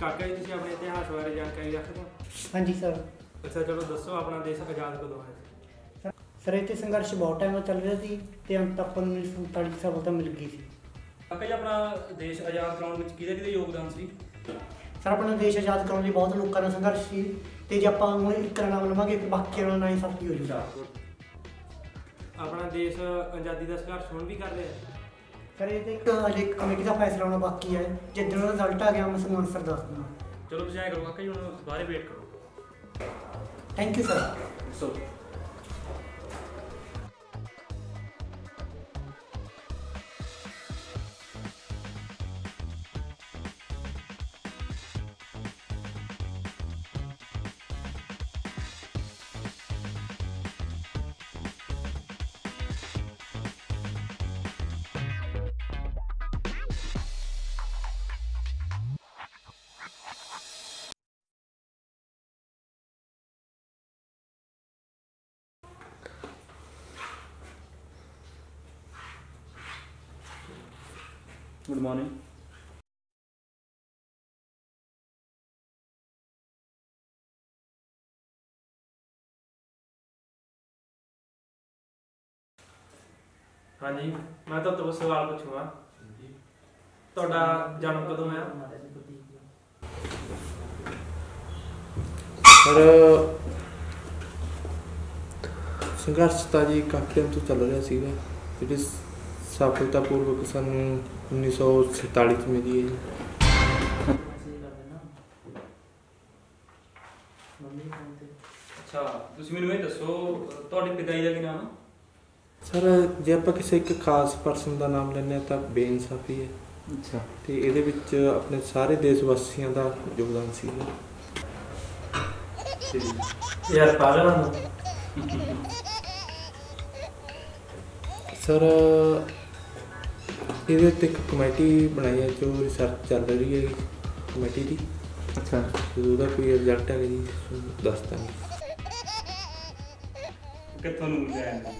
ਕਾਕਾ ਜੀ ਤੁਸੀਂ ਆਪਣੇ ਇਤਿਹਾਸ ਬਾਰੇ ਜਾਣਕਾਰੀ ਰੱਖਦੇ ਹੋ? ਹਾਂਜੀ ਸਰ ਅੱਛਾ ਚਲੋ ਦੱਸੋ ਆਪਣਾ ਦੇਸ਼ ਆਜ਼ਾਦ ਕਦੋਂ ਹੋਇਆ ਸੀ? ਸਰ ਤੇ ਸੰਘਰਸ਼ ਬਹੁਤ ਟਾਈਮ ਤੋਂ ਚੱਲ ਰਿਹਾ ਸੀ ਤੇ ਅੰਤ ਆਪਾਂ ਨੂੰ 1947 ਸਫਲਤਾ ਮਿਲ ਗਈ ਸੀ। ਕਾਕਾ ਜੀ ਆਪਣਾ ਦੇਸ਼ ਆਜ਼ਾਦ ਕਰਾਉਣ ਵਿੱਚ ਕਿਹਦੇ ਕਿਹਦੇ ਯੋਗਦਾਨ ਸੀ? ਸਰ ਆਪਣਾ ਦੇਸ਼ ਆਜ਼ਾਦ ਕਰਾਉਣ ਲਈ ਬਹੁਤ ਲੋਕਾਂ ਦਾ ਸੰਘਰਸ਼ ਸੀ। ਤੇ ਜੇ ਆਪਾਂ ਹੁਣ ਇੱਕ ਨਾਮ ਲਵਾਂਗੇ ਤੇ ਬਾਕੀਆਂ ਨਾਲ ਨਹੀਂ ਸਫਲੀ ਹੋ ਜੂਗਾ। ਆਪਣਾ ਦੇਸ਼ ਆਜ਼ਾਦੀ ਦਾ ਸੰਘਰਸ਼ ਹੁਣ ਵੀ ਕਰ ਰਿਹਾ ਹੈ ਸਰ ਇਹ ਤੇ ਇੱਕ ਅਜੇ ਇੱਕ ਕਮੇਟੀ ਦਾ ਫੈਸਲਾ ਹੋਣਾ ਬਾਕੀ ਹੈ। ਜਿੱਦਣ ਦਾ ਰਿਜ਼ਲਟ ਆ ਗਿਆ ਮੈਂ ਤੁਹਾਨੂੰ ਆਨਸਰ ਦੱਸ ਦੂੰਗਾ ਚਲੋ ਤੁਸੀਂ ਐਂ ਕਰੋ ਕਾਕਾ ਜੀ ਹੁਣ ਦੁਬਾਰੇ ਵੇਟ ਕਰੋ। Thank you sir so good morning ਹਾਂਜੀ ਮੈਂ ਤਾਂ ਤੁਹਾਨੂੰ ਸਵਾਲ ਪੁੱਛੂਗਾ। ਤੁਹਾਡਾ ਜਨਮ ਕਦੋਂ ਹੋਇਆ? ਪਰ ਸੰਘਰਸ਼ ਤਾਂ ਜੀ ਕਾਫੀ ਟਾਈਮ ਤੋਂ ਚੱਲ ਰਿਹਾ ਸੀਗਾ। ਜਿਹੜੀ ਸਫਲਤਾਪੂਰਵਕ ਸਾਨੂੰ 1947 ਚ ਮਿਲੀ ਹੈ ਜੀ। ਅੱਛਾ ਤੁਸੀਂ ਮੈਨੂੰ ਇਹ ਦੱਸੋ ਅਹ ਤੁਹਾਡੇ ਪਿਤਾ ਜੀ ਦਾ ਕੀ ਨਾਮ ਹੈ ਸਰ ਜੇ ਆਪਾਂ ਕਿਸੇ ਇੱਕ ਖਾਸ ਪਰਸਨ ਦਾ ਨਾਮ ਲੈਂਦੇ ਹਾਂ ਤਾਂ ਬੇਇਨਸਾਫੀ ਹੈ। ਅੱਛਾ। ਤੇ ਇਹਦੇ ਵਿੱਚ ਆਪਣੇ ਸਾਰੇ ਦੇਸ਼ ਵਾਸੀਆਂ ਦਾ ਯੋਗਦਾਨ ਸੀਗਾ ਯਾਰ ਪਾਗਲ ਹਾਂ ਸਰ ਇਹਦੇ ਉੱਤੇ ਇੱਕ ਕਮੇਟੀ ਬਣਾਈ ਹੈ ਜੋ ਰਿਸਰਚ ਚੱਲ ਰਹੀ ਹੈ ਕਮੇਟੀ ਦੀ। ਅੱਛਾ। ਜਦੋਂ ਉਹਦਾ ਕੋਈ ਰਿਜ਼ਲਟ ਹੈਗਾ ਜੀ ਦੱਸ ਦਾਂਗੇ। ਕਿੱਥੋਂ ਨੂੰ ਲਿਆਇਆ